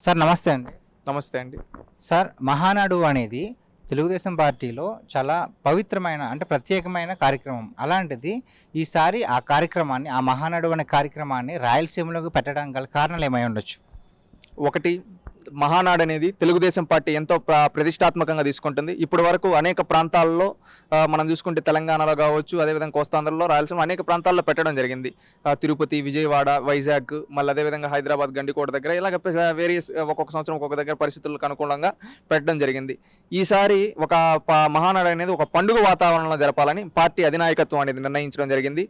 Sir నమస్తే అండి. నమస్తే అండి. సార్ మహానాడు అనేది తెలుగుదేశం పార్టీలో చాలా పవిత్రమైన అంటే ప్రత్యేకమైన కార్యక్రమం. అలాంటిది ఈసారి ఆ కార్యక్రమాన్ని ఆ మహానాడు అనే కార్యక్రమాన్ని రాయలసీమలోకి పెట్టడానికి గల కారణాలు ఏమై ఉండొచ్చు? ఒకటి మహానాడు అనేది తెలుగుదేశం పార్టీ ఎంతో ప్ర- ప్రతిష్టాత్మకంగా తీసుకుంటుంది. ఇప్పటి వరకు అనేక ప్రాంతాల్లో మనం చూసుకుంటే తెలంగాణలో కావచ్చు అదేవిధంగా కోస్తాంధ్రలో రాయలసీమ అనేక ప్రాంతాల్లో పెట్టడం జరిగింది. తిరుపతి విజయవాడ వైజాగ్ మళ్ళీ అదేవిధంగా హైదరాబాద్ గండికోట దగ్గర ఇలాగ వేరియస్ ఒక్కొక్క సంవత్సరం ఒక్కొక్క దగ్గర పరిస్థితులకు అనుకూలంగా పెట్టడం జరిగింది. ఈసారి ఒక ప- మహానాడు అనేది ఒక పండుగ వాతావరణంలో జరపాలని పార్టీ అధినాయకత్వం అనేది నిర్ణయించడం జరిగింది.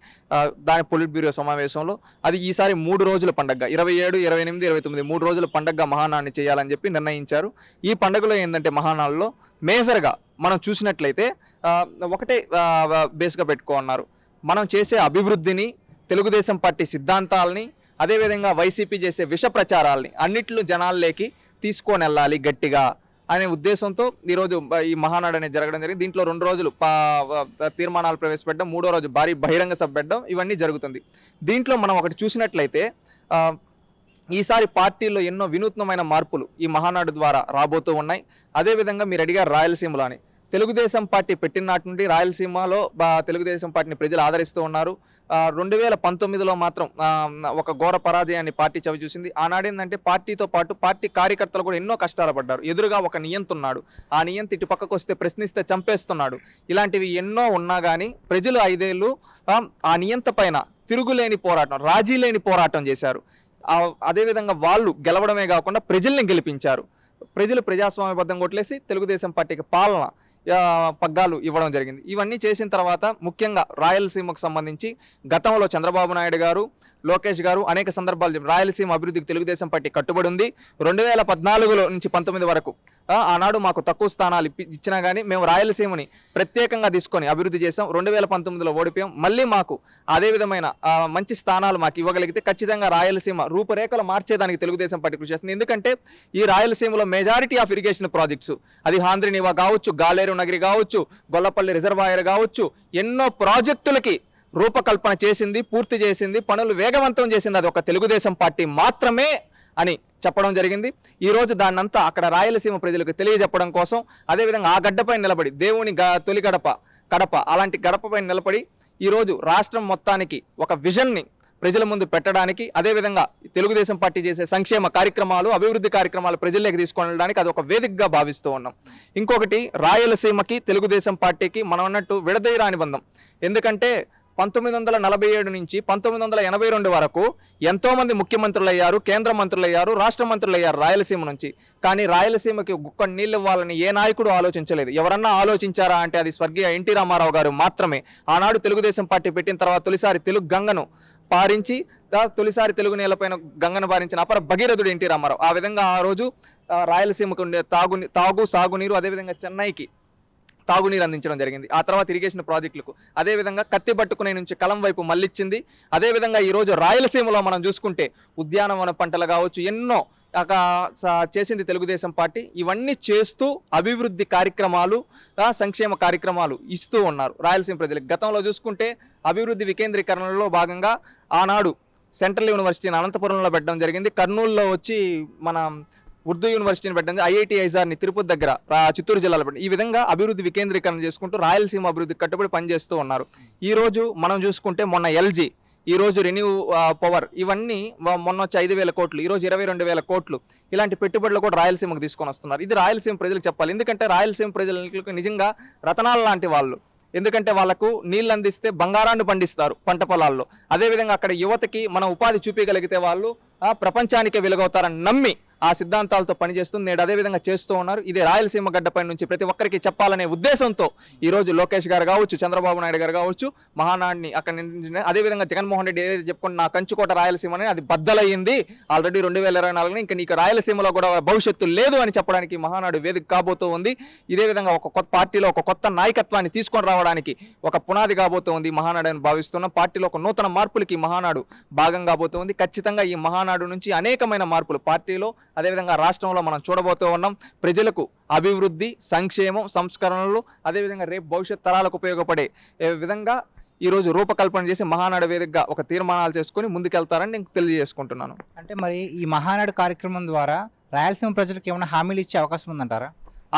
దాని పొలిట్ బ్యూరో సమావేశంలో అది ఈసారి మూడు రోజుల పండగ ఇరవై ఏడు ఇరవై ఎనిమిది ఇరవై తొమ్మిది మూడు రోజుల పండగ మహానాన్ని చేయాలని చెప్పి నిర్ణయించారు. ఈ పండుగలో ఏంటంటే మహానాడులో మేజర్గా మనం చూసినట్లయితే ఒకటే బేస్గా పెట్టుకోన్నారు. మనం చేసే అభివృద్ధిని తెలుగుదేశం పార్టీ సిద్ధాంతాలని అదేవిధంగా వైసీపీ చేసే విష ప్రచారాలని అన్నిట్లో జనాల్లోకి తీసుకొని వెళ్ళాలి గట్టిగా అనే ఉద్దేశంతో ఈరోజు ఈ మహానాడు అనేది జరగడం జరిగింది. దీంట్లో రెండు రోజులు తీర్మానాలు ప్రవేశపెట్టడం మూడో రోజు భారీ బహిరంగ సభ పెట్టడం ఇవన్నీ జరుగుతుంది. దీంట్లో మనం ఒకటి చూసినట్లయితే ఈసారి పార్టీలో ఎన్నో వినూత్నమైన మార్పులు ఈ మహానాడు ద్వారా రాబోతూ ఉన్నాయి. అదేవిధంగా మీరు అడిగారు రాయలసీమలో అని. తెలుగుదేశం పార్టీ పెట్టినాటి నుండి రాయలసీమలో బా- తెలుగుదేశం పార్టీని ప్రజలు ఆదరిస్తూ ఉన్నారు. రెండు వేల పంతొమ్మిదిలో మాత్రం ఒక ఘోర పరాజయాన్ని పార్టీ చవి చూసింది. ఆనాడేందంటే పార్టీతో పాటు పార్టీ కార్యకర్తలు కూడా ఎన్నో కష్టాలు పడ్డారు. ఎదురుగా ఒక నియంత ఉన్నాడు. ఆ నియంత ఇటు పక్కకు వస్తే ప్రశ్నిస్తే చంపేస్తున్నాడు. ఇలాంటివి ఎన్నో ఉన్నా కానీ ప్రజలు ఐదేళ్ళు ఆ, నియంత పైన తిరుగులేని పోరాటం రాజీ లేని పోరాటం చేశారు. అదేవిధంగా వాళ్ళు గెలవడమే కాకుండా ప్రజల్ని గెలిపించారు. ప్రజలు ప్రజాస్వామ్యబద్ధం కొట్లేసి తెలుగుదేశం పార్టీకి పాలన పగ్గాలు ఇవ్వడం జరిగింది. ఇవన్నీ చేసిన తర్వాత ముఖ్యంగా రాయలసీమకు సంబంధించి గతంలో చంద్రబాబు నాయుడు గారు లోకేష్ గారు అనేక సందర్భాలు రాయలసీమ అభివృద్ధికి తెలుగుదేశం పార్టీ కట్టుబడి ఉంది. రెండు వేల పద్నాలుగులో నుంచి పంతొమ్మిది వరకు. ఆనాడు మాకు తక్కువ స్థానాలు ఇప్పి- ఇచ్చినా కానీ మేము రాయలసీమని ప్రత్యేకంగా తీసుకొని అభివృద్ధి చేసాం రెండు వేల పంతొమ్మిదిలో ఓడిపోయాం. మళ్ళీ మాకు అదే విధమైన మంచి స్థానాలు మాకు ఇవ్వగలిగితే ఖచ్చితంగా రాయలసీమ రూపురేఖలు మార్చేదానికి తెలుగుదేశం పార్టీ కృషి చేస్తుంది. ఎందుకంటే ఈ రాయలసీమలో మెజారిటీ ఆఫ్ ఇరిగేషన్ ప్రాజెక్ట్స్ అది హాంద్రినివా కావచ్చు గాలేరు నగరి కావచ్చు గొల్లపల్లి రిజర్వాయర్ కావచ్చు ఎన్నో ప్రాజెక్టులకి రూపకల్పన చేసింది పూర్తి చేసింది పనులు వేగవంతం చేసింది. అది ఒక తెలుగుదేశం పార్టీ మాత్రమే అని చెప్పడం జరిగింది. ఈరోజు దాన్నంతా అక్కడ రాయలసీమ ప్రజలకు తెలియజెప్పడం కోసం అదేవిధంగా ఆ గడ్డపై నిలబడి దేవుని గ తొలి గడప కడప అలాంటి గడపపై నిలబడి ఈరోజు రాష్ట్రం మొత్తానికి ఒక విజన్ని ప్రజల ముందు పెట్టడానికి అదేవిధంగా తెలుగుదేశం పార్టీ చేసే సంక్షేమ కార్యక్రమాలు అభివృద్ధి కార్యక్రమాలు ప్రజల్లోకి తీసుకొని వెళ్ళడానికి అది ఒక వేదికగా భావిస్తూ ఉన్నాం. ఇంకొకటి రాయలసీమకి తెలుగుదేశం పార్టీకి మనం అన్నట్టు విడదీయరాని బంధం. ఎందుకంటే పంతొమ్మిది వందల నలభై ఏడు నుంచి పంతొమ్మిది వందల ఎనభై రెండు వరకు ఎంతోమంది ముఖ్యమంత్రులు అయ్యారు కేంద్ర మంత్రులు అయ్యారు రాష్ట్ర మంత్రులు అయ్యారు రాయలసీమ నుంచి. కానీ రాయలసీమకి గుక్క నీళ్ళు ఇవ్వాలని ఏ నాయకుడు ఆలోచించలేదు. ఎవరన్నా ఆలోచించారా అంటే అది స్వర్గీయ ఎన్టీ రామారావు గారు మాత్రమే. ఆనాడు తెలుగుదేశం పార్టీ పెట్టిన తర్వాత తొలిసారి తెలుగు గంగను పారించి దా- తొలిసారి తెలుగు నేలపైన గంగను పారించిన అపర భగీరథుడు ఎన్టీ రామారావు. ఆ విధంగా ఆ రోజు రాయలసీమకు ఉండే తాగు తాగు సాగునీరు అదేవిధంగా చెన్నైకి తాగునీరు అందించడం జరిగింది. ఆ తర్వాత ఇరిగేషన్ ప్రాజెక్టులకు. అదేవిధంగా కత్తి పట్టుకునే నుంచి కలం వైపు మళ్ళిచ్చింది. అదేవిధంగా ఈరోజు రాయలసీమలో మనం చూసుకుంటే ఉద్యానవన పంటలు కావచ్చు ఎన్నో చేసింది తెలుగుదేశం పార్టీ. ఇవన్నీ చేస్తూ అభివృద్ధి కార్యక్రమాలు సంక్షేమ కార్యక్రమాలు ఇస్తూ ఉన్నారు రాయలసీమ ప్రజలకు. గతంలో చూసుకుంటే అభివృద్ధి వికేంద్రీకరణలో భాగంగా ఆనాడు సెంట్రల్ యూనివర్సిటీని అనంతపురంలో పెట్టడం జరిగింది. కర్నూలులో వచ్చి మన ఉర్దూ యూనివర్సిటీని పెట్టింది ఐఐటి ఐజార్ని తిరుపతి దగ్గర చిత్తూరు జిల్లాలో పెట్టడం. ఈ విధంగా అభివృద్ధి వికేంద్రీకరణ చేసుకుంటూ రాయలసీమ అభివృద్ధికి కట్టుబడి పనిచేస్తూ ఉన్నారు. ఈరోజు మనం చూసుకుంటే మొన్న ఎల్జీ ఈ రోజు రెన్యూ పవర్ ఇవన్నీ మొన్న వచ్చి ఐదు వేల కోట్లు ఈరోజు ఇరవై రెండు వేల కోట్లు ఇలాంటి పెట్టుబడులు కూడా రాయలసీమకు తీసుకొని వస్తున్నారు. ఇది రాయలసీమ ప్రజలకు చెప్పాలి. ఎందుకంటే రాయలసీమ ప్రజలకు నిజంగా రతనాల లాంటి వాళ్ళు. ఎందుకంటే వాళ్ళకు నీళ్ళు అందిస్తే బంగారాన్ని పండిస్తారు పంట పొలాల్లో. అదేవిధంగా అక్కడ యువతకి మనం ఉపాధి చూపించగలిగితే వాళ్ళు ప్రపంచానికే వెలుగవుతారని నమ్మి ఆ సిద్ధాంతాలతో పనిచేస్తూ నేడు అదేవిధంగా చేస్తూ ఉన్నారు. ఇదే రాయలసీమ గడ్డపై నుంచి ప్రతి ఒక్కరికి చెప్పాలనే ఉద్దేశంతో ఈరోజు లోకేష్ గారు కావచ్చు చంద్రబాబు నాయుడు గారు కావచ్చు మహానాడిని అక్కడ నుంచి అదేవిధంగా జగన్మోహన్ రెడ్డి ఏదైతే చెప్పుకుంటే నా కంచుకోట రాయలసీమ అని అది బద్దలయ్యింది. ఆల్రెడీ రెండు వేల ఇరవై నాలుగున ఇంకా నీకు రాయలసీమలో కూడా భవిష్యత్తు లేదు అని చెప్పడానికి మహానాడు వేదిక కాబోతూ ఉంది. ఇదే విధంగా ఒక కొత్త పార్టీలో ఒక కొత్త నాయకత్వాన్ని తీసుకొని రావడానికి ఒక పునాది కాబోతూ ఉంది మహానాడు అని భావిస్తున్నాం. పార్టీలో ఒక నూతన మార్పులకి మహానాడు భాగం కాబోతుంది ఖచ్చితంగా ఈ మహానాడు నుంచి అనేకమైన మార్పులు పార్టీలో అదేవిధంగా రాష్ట్రంలో మనం చూడబోతూ ఉన్నాం ప్రజలకు అభివృద్ధి సంక్షేమం సంస్కరణలు అదేవిధంగా రేపు భవిష్యత్ తరాలకు ఉపయోగపడే విధంగా ఈరోజు రూపకల్పన చేసి మహానాడు వేదికగా ఒక తీర్మానాలు చేసుకొని ముందుకెళ్తారని నేను తెలియజేసుకుంటున్నాను. అంటే మరి ఈ మహానాడు కార్యక్రమం ద్వారా రాయలసీమ ప్రజలకు ఏమైనా హామీలు ఇచ్చే అవకాశం ఉందంటారా?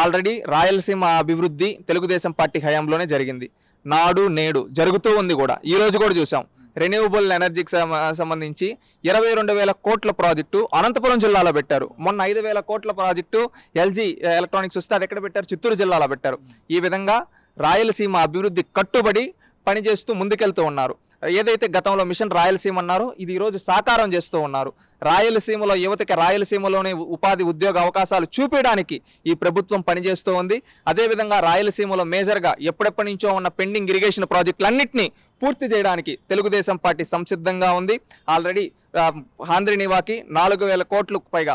ఆల్రెడీ రాయలసీమ అభివృద్ధి తెలుగుదేశం పార్టీ హయాంలోనే జరిగింది. నాడు నేడు జరుగుతూ ఉంది కూడా. ఈ రోజు కూడా చూసాం. రెన్యూవబుల్ ఎనర్జీకి సంబంధించి ఇరవై రెండు వేల కోట్ల ప్రాజెక్టు అనంతపురం జిల్లాలో పెట్టారు. మొన్న ఐదు వేల కోట్ల ప్రాజెక్టు ఎల్జీ ఎలక్ట్రానిక్స్ వస్తే అది ఎక్కడ పెట్టారు? చిత్తూరు జిల్లాలో పెట్టారు. ఈ విధంగా రాయలసీమ అభివృద్ధి కట్టుబడి పనిచేస్తూ ముందుకెళ్తూ ఉన్నారు. ఏదైతే గతంలో మిషన్ రాయలసీమ అన్నారో ఇది ఈరోజు సాకారం చేస్తూ ఉన్నారు. రాయలసీమలో యువతకి రాయలసీమలోనే ఉపాధి ఉద్యోగ అవకాశాలు చూపించడానికి ఈ ప్రభుత్వం పనిచేస్తూ ఉంది. అదేవిధంగా రాయలసీమలో మేజర్గా ఎప్పుడెప్పటి నుంచో ఉన్న పెండింగ్ ఇరిగేషన్ ప్రాజెక్టులన్నింటినీ పూర్తి చేయడానికి తెలుగుదేశం పార్టీ సంసిద్ధంగా ఉంది. ఆల్రెడీ ఆ, ఆంధ్రనివాకి నాలుగు వేల కోట్లకు పైగా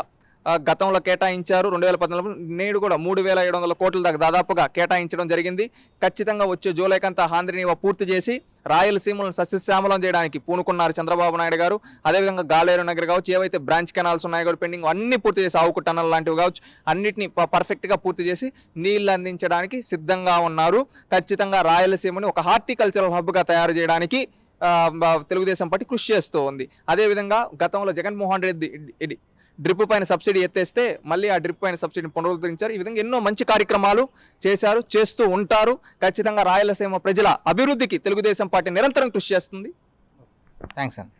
గతంలో కేటాయించారు రెండు వేల పద్నాలుగు నేడు కూడా మూడు వేల ఏడు వందల కోట్ల దాకా దాదాపుగా కేటాయించడం జరిగింది. ఖచ్చితంగా వచ్చే జూలైకంతా ఆంధ్రనివా పూర్తి చేసి రాయలసీమలను సస్యశ్యామలం చేయడానికి పూనుకున్నారు చంద్రబాబు నాయుడు గారు. అదేవిధంగా గాలేరు నగర్ కావచ్చు ఏవైతే బ్రాంచ్ కెనాల్స్ ఉన్నాయో కూడా పెండింగ్ అన్ని పూర్తి చేసి ఆవుకు టన్నల్ లాంటివి కావచ్చు అన్నిటిని పర్ఫెక్ట్గా పూర్తి చేసి నీళ్ళు అందించడానికి సిద్ధంగా ఉన్నారు. ఖచ్చితంగా రాయలసీమని ఒక హార్టికల్చరల్ హబ్గా తయారు చేయడానికి తెలుగుదేశం పార్టీ కృషి చేస్తూ ఉంది. అదేవిధంగా గతంలో జగన్మోహన్ రెడ్డి డ్రిప్ పైన సబ్సిడీ ఎత్తేస్తే మళ్ళీ ఆ డ్రిప్ పైన సబ్సిడీని పునరుద్ధరించారు. ఈ విధంగా ఎన్నో మంచి కార్యక్రమాలు చేశారు చేస్తూ ఉంటారు. ఖచ్చితంగా రాయలసీమ ప్రజల అభివృద్ధికి తెలుగుదేశం పార్టీ నిరంతరం కృషి చేస్తుంది. థ్యాంక్స్ అండి.